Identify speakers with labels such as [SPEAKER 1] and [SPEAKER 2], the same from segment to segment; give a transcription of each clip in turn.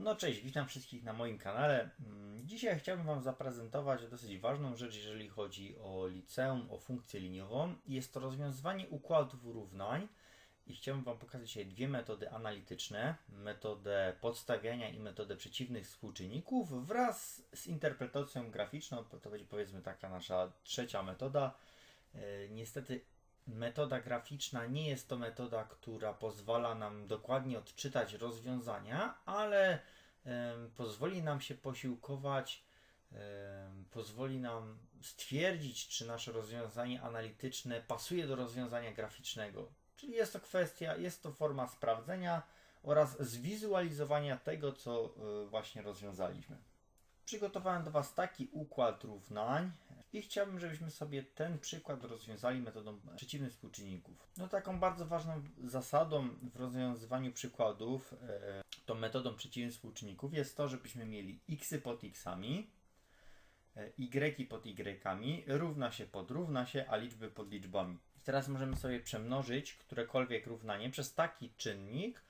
[SPEAKER 1] No cześć, witam wszystkich na moim kanale. Mm, Dzisiaj chciałbym Wam zaprezentować dosyć ważną rzecz, jeżeli chodzi o liceum, o funkcję liniową. Jest to rozwiązywanie układów równań i chciałbym Wam pokazać dzisiaj dwie metody analityczne. Metodę podstawiania i metodę przeciwnych współczynników wraz z interpretacją graficzną. To będzie powiedzmy taka nasza trzecia metoda. E, Niestety metoda graficzna nie jest to metoda, która pozwala nam dokładnie odczytać rozwiązania, ale pozwoli nam się posiłkować, pozwoli nam stwierdzić, czy nasze rozwiązanie analityczne pasuje do rozwiązania graficznego. Czyli jest to kwestia, jest to forma sprawdzenia oraz zwizualizowania tego, co y, właśnie rozwiązaliśmy. Przygotowałem do Was taki układ równań i chciałbym, żebyśmy sobie ten przykład rozwiązali metodą przeciwnych współczynników. No taką bardzo ważną zasadą w rozwiązywaniu przykładów, e, tą metodą przeciwnych współczynników jest to, żebyśmy mieli xy pod xami, e, y pod y, równa się pod równa się, a liczby pod liczbami. I teraz możemy sobie przemnożyć którekolwiek równanie przez taki czynnik,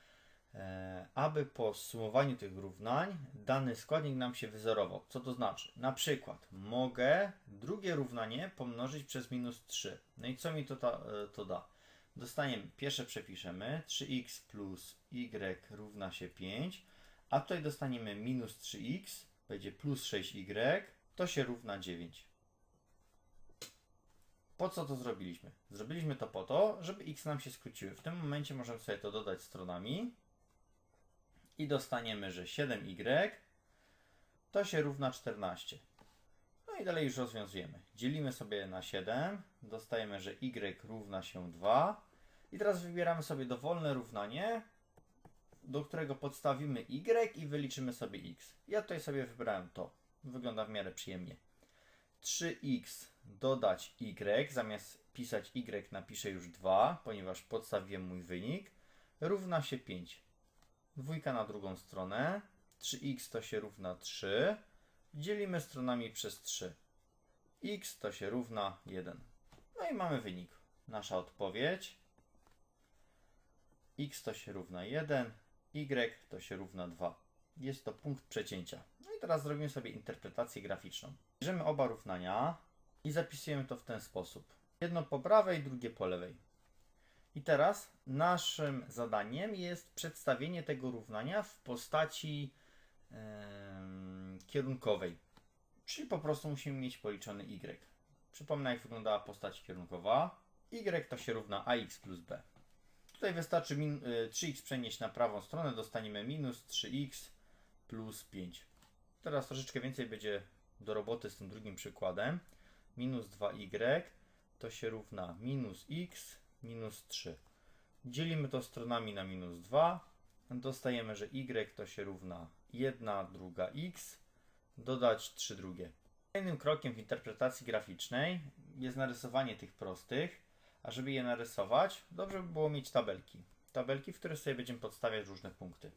[SPEAKER 1] aby po sumowaniu tych równań dany składnik nam się wyzerował. Co to znaczy? Na przykład mogę drugie równanie pomnożyć przez minus 3. No i co mi to, ta, e, to da? Dostaniemy, pierwsze przepiszemy, 3x plus y równa się 5, a tutaj dostaniemy minus 3x, będzie plus 6y, to się równa 9. Po co to zrobiliśmy? Zrobiliśmy to po to, żeby x nam się skróciły. W tym momencie możemy sobie to dodać stronami i dostaniemy, że 7y to się równa 14. No i dalej już rozwiązujemy. Dzielimy sobie na 7, dostajemy, że y równa się 2 i teraz wybieramy sobie dowolne równanie, do którego podstawimy y i wyliczymy sobie x. Ja tutaj sobie wybrałem to. Wygląda w miarę przyjemnie. 3x dodać y, zamiast pisać y napiszę już 2, ponieważ podstawiłem mój wynik, równa się 5 dwójka na drugą stronę, 3x to się równa 3, dzielimy stronami przez 3. x to się równa 1. No i mamy wynik. Nasza odpowiedź. x to się równa 1, y to się równa 2. Jest to punkt przecięcia. No i teraz zrobimy sobie interpretację graficzną. Bierzemy oba równania i zapisujemy to w ten sposób. Jedno po prawej, drugie po lewej. I teraz naszym zadaniem jest przedstawienie tego równania w postaci em, kierunkowej. Czyli po prostu musimy mieć policzony y. Przypomnę, jak wyglądała postać kierunkowa. y to się równa ax plus b. Tutaj wystarczy min, y, 3x przenieść na prawą stronę, dostaniemy minus 3x plus 5. Teraz troszeczkę więcej będzie do roboty z tym drugim przykładem. Minus 2y to się równa minus x minus 3. Dzielimy to stronami na minus 2. Dostajemy, że y to się równa 1 druga x, dodać 3 drugie. Kolejnym krokiem w interpretacji graficznej jest narysowanie tych prostych, a żeby je narysować, dobrze by było mieć tabelki. Tabelki, w których sobie będziemy podstawiać różne punkty.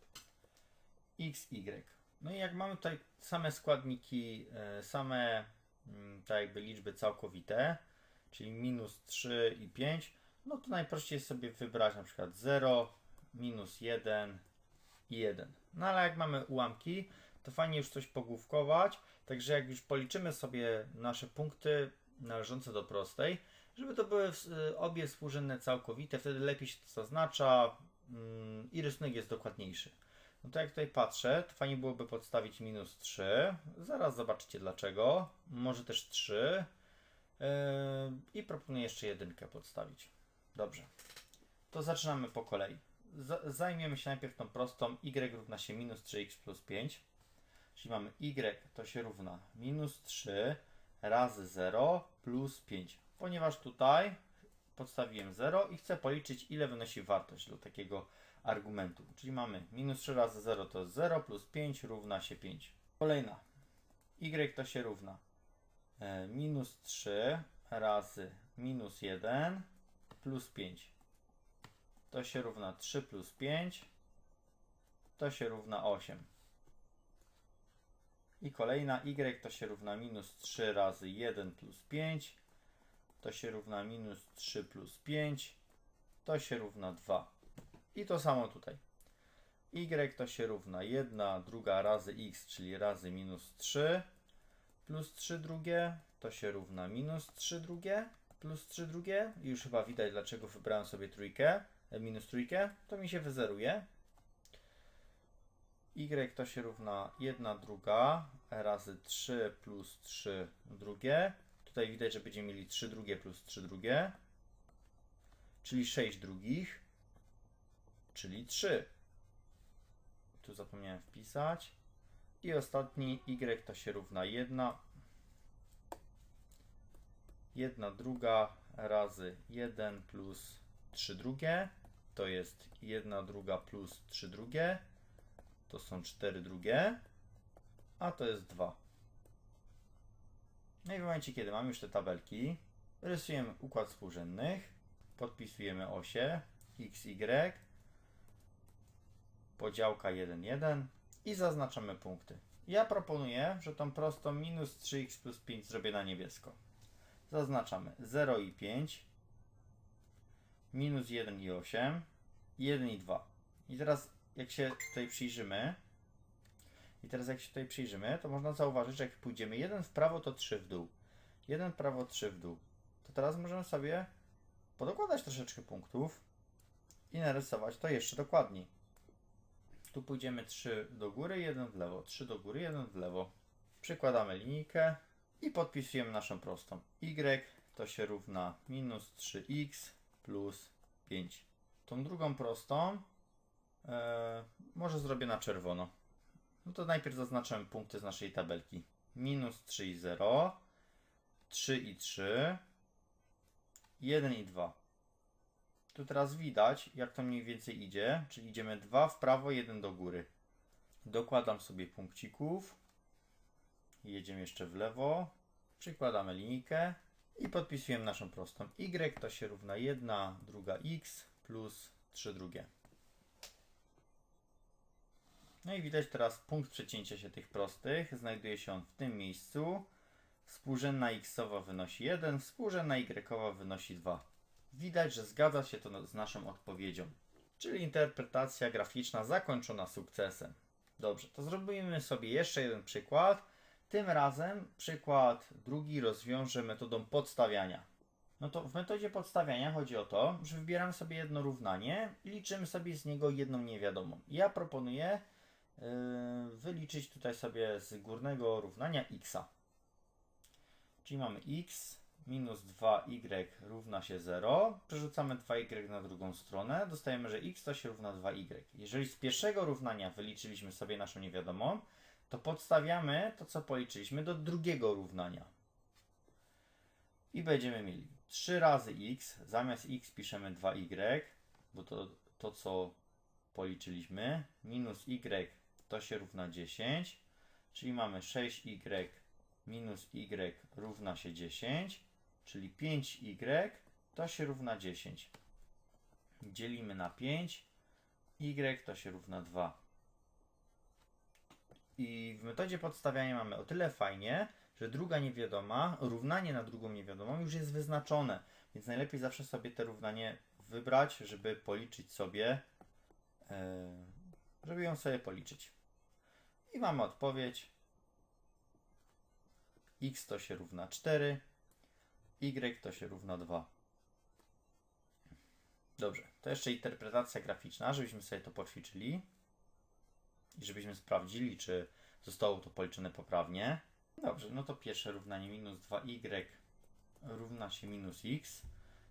[SPEAKER 1] x, y. No i jak mamy tutaj same składniki, e, same mm, tak jakby liczby całkowite, czyli minus 3 i 5, no to najprościej sobie wybrać na przykład 0, minus 1 i 1. No ale jak mamy ułamki, to fajnie już coś pogłówkować, także jak już policzymy sobie nasze punkty należące do prostej, żeby to były obie współrzędne całkowite, wtedy lepiej się to zaznacza mm, i rysunek jest dokładniejszy. No to jak tutaj patrzę, to fajnie byłoby podstawić minus 3. Zaraz zobaczycie dlaczego. Może też 3. Yy, I proponuję jeszcze jedynkę podstawić. Dobrze. To zaczynamy po kolei. Z zajmiemy się najpierw tą prostą y równa się minus 3x plus 5. Czyli mamy y to się równa minus 3 razy 0 plus 5. Ponieważ tutaj podstawiłem 0 i chcę policzyć ile wynosi wartość do takiego argumentu. Czyli mamy minus 3 razy 0 to jest 0 plus 5 równa się 5. Kolejna. y to się równa e, minus 3 razy minus 1 plus 5. To się równa 3 plus 5. To się równa 8. I kolejna y to się równa minus 3 razy 1 plus 5. To się równa minus 3 plus 5. To się równa 2. I to samo tutaj. y to się równa 1 druga razy x, czyli razy minus 3 plus 3 drugie to się równa minus 3 drugie plus 3 drugie. I już chyba widać dlaczego wybrałem sobie trójkę, e, minus trójkę, to mi się wyzeruje. y to się równa 1 druga razy 3 plus 3 drugie. Tutaj widać, że będziemy mieli 3 drugie plus 3 drugie, czyli 6 drugich, czyli 3. Tu zapomniałem wpisać. I ostatni y to się równa 1. 1 druga razy 1 plus 3 drugie. To jest 1 druga plus 3 drugie. To są 4 drugie. A to jest 2. No i w momencie, kiedy mamy już te tabelki, rysujemy układ współrzędnych, podpisujemy osie x, y, podziałka 1, 1 i zaznaczamy punkty. Ja proponuję, że tą prostą minus 3x plus 5 zrobię na niebiesko. Zaznaczamy 0 i 5, minus 1 i 8, 1 i 2. I teraz jak się tutaj przyjrzymy, i teraz jak się tutaj przyjrzymy, to można zauważyć, że jak pójdziemy jeden w prawo, to 3 w dół. Jeden w prawo, 3 w dół. To teraz możemy sobie podokładać troszeczkę punktów i narysować to jeszcze dokładniej. Tu pójdziemy 3 do góry, 1 w lewo, 3 do góry, 1 w lewo. Przykładamy linijkę i podpisujemy naszą prostą. y to się równa minus 3x plus 5. Tą drugą prostą e, może zrobię na czerwono. No to najpierw zaznaczamy punkty z naszej tabelki. Minus 3 i 0, 3 i 3, 1 i 2. Tu teraz widać, jak to mniej więcej idzie, czyli idziemy 2 w prawo, 1 do góry. Dokładam sobie punkcików. Jedziemy jeszcze w lewo. Przykładamy linijkę i podpisujemy naszą prostą. Y to się równa 1, druga x plus 3 drugie. No i widać teraz punkt przecięcia się tych prostych. Znajduje się on w tym miejscu. Współrzędna x-owa wynosi 1, współrzędna y-owa wynosi 2. Widać, że zgadza się to z naszą odpowiedzią. Czyli interpretacja graficzna zakończona sukcesem. Dobrze, to zrobimy sobie jeszcze jeden przykład. Tym razem przykład drugi rozwiążę metodą podstawiania. No to w metodzie podstawiania chodzi o to, że wybieramy sobie jedno równanie i liczymy sobie z niego jedną niewiadomą. Ja proponuję yy, wyliczyć tutaj sobie z górnego równania x. Czyli mamy x minus 2y równa się 0. Przerzucamy 2y na drugą stronę. Dostajemy, że x to się równa 2y. Jeżeli z pierwszego równania wyliczyliśmy sobie naszą niewiadomą, to podstawiamy to, co policzyliśmy, do drugiego równania. I będziemy mieli 3 razy x, zamiast x piszemy 2y, bo to, to co policzyliśmy, minus y to się równa 10, czyli mamy 6y minus y równa się 10, czyli 5y to się równa 10. Dzielimy na 5, y to się równa 2. I w metodzie podstawiania mamy o tyle fajnie, że druga niewiadoma, równanie na drugą niewiadomą już jest wyznaczone, więc najlepiej zawsze sobie te równanie wybrać, żeby policzyć sobie, e, żeby ją sobie policzyć. I mamy odpowiedź. x to się równa 4, y to się równa 2. Dobrze, to jeszcze interpretacja graficzna, żebyśmy sobie to poćwiczyli i żebyśmy sprawdzili, czy zostało to policzone poprawnie. Dobrze, no to pierwsze równanie minus 2y równa się minus x.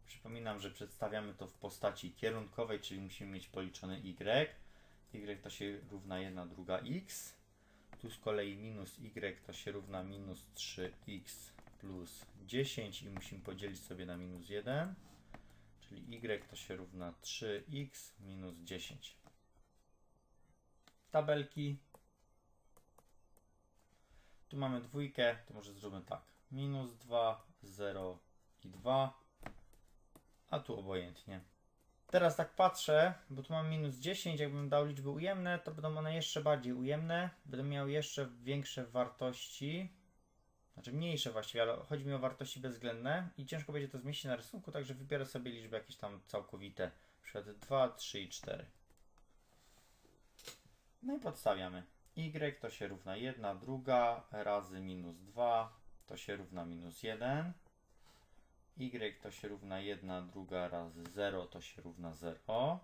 [SPEAKER 1] Przypominam, że przedstawiamy to w postaci kierunkowej, czyli musimy mieć policzony y. y to się równa 1 druga x. Tu z kolei minus y to się równa minus 3x plus 10 i musimy podzielić sobie na minus 1. Czyli y to się równa 3x minus 10 tabelki. Tu mamy dwójkę, to może zróbmy tak. Minus 2, 0 i 2, a tu obojętnie. Teraz tak patrzę, bo tu mam minus 10, jakbym dał liczby ujemne, to będą one jeszcze bardziej ujemne, będą miały jeszcze większe wartości, znaczy mniejsze właściwie, ale chodzi mi o wartości bezwzględne i ciężko będzie to zmieścić na rysunku, także wybiorę sobie liczby jakieś tam całkowite, na przykład 2, 3 i 4. No i podstawiamy. y to się równa 1 druga razy minus 2 to się równa minus 1. y to się równa 1 druga razy 0 to się równa 0.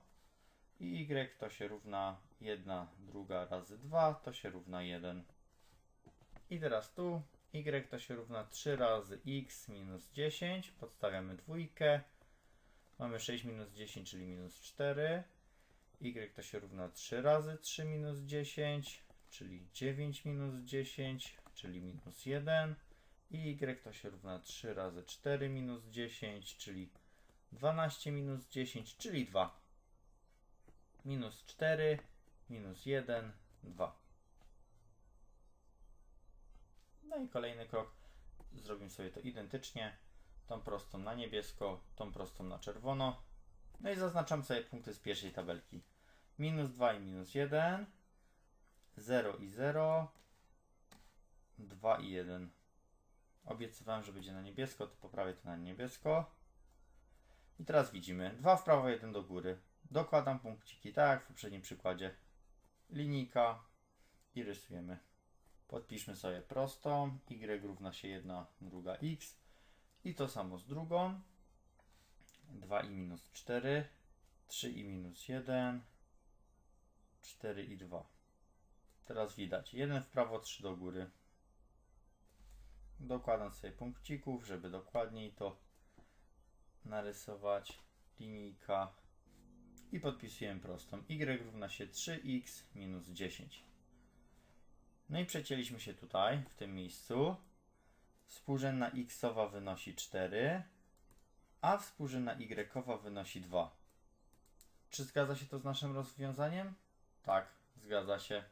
[SPEAKER 1] I y to się równa 1 druga razy 2 to się równa 1. I teraz tu y to się równa 3 razy x minus 10. Podstawiamy dwójkę. Mamy 6 minus 10, czyli minus 4. y to się równa 3 razy 3 minus 10, czyli 9 minus 10, czyli minus 1. I y to się równa 3 razy 4 minus 10, czyli 12 minus 10, czyli 2. Minus 4, minus 1, 2. No i kolejny krok. Zrobimy sobie to identycznie. Tą prostą na niebiesko, tą prostą na czerwono. No i zaznaczam sobie punkty z pierwszej tabelki. Minus 2 i minus 1. 0 i 0. 2 i 1. Obiecywałem, że będzie na niebiesko, to poprawię to na niebiesko. I teraz widzimy 2 w prawo, 1 do góry. Dokładam punkciki, tak jak w poprzednim przykładzie. Linijka i rysujemy. Podpiszmy sobie prostą. Y równa się 1, druga x. I to samo z drugą. 2 i minus 4. 3 i minus 1. 4 i 2. Teraz widać. 1 w prawo, 3 do góry. Dokładam sobie punkcików, żeby dokładniej to narysować. Linijka. I podpisujemy prostą. Y równa się 3x minus 10. No i przecięliśmy się tutaj, w tym miejscu. Współrzędna xowa wynosi 4, a współrzędna y wynosi 2. Czy zgadza się to z naszym rozwiązaniem? Tak, zgadza się.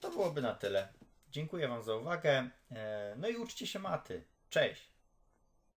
[SPEAKER 1] To byłoby na tyle. Dziękuję Wam za uwagę. E, No i uczcie się maty. Cześć!